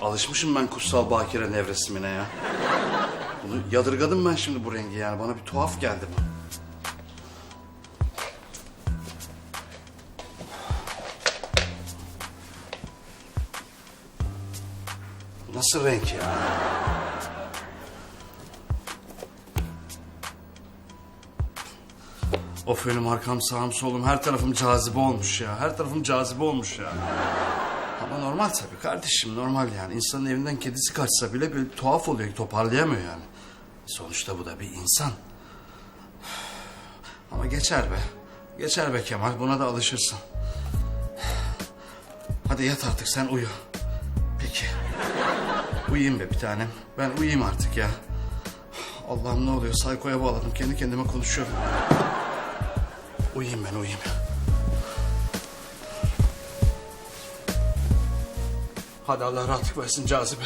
alışmışım ben kutsal bakire nevresimine ya. Bunu yadırgadım ben şimdi bu rengi yani. Bana bir tuhaf geldi bu. Nasıl renk ya? Of önüm arkam sağım solum her tarafım cazibe olmuş ya. Her tarafım cazibe olmuş ya. Ama normal tabii kardeşim normal yani. İnsanın evinden kedisi kaçsa bile bir tuhaf oluyor toparlayamıyor yani. Sonuçta bu da bir insan. Ama geçer be. Geçer be Kemal buna da alışırsın. Hadi yat artık sen uyu. Peki. Uyuyayım be bir tanem. Ben uyuyayım artık ya. Allah'ım ne oluyor? Saykoya bağladım. Kendi kendime konuşuyorum. Uyuyayım ben uyuyayım. Hadi Allah rahatlık versin cazibe.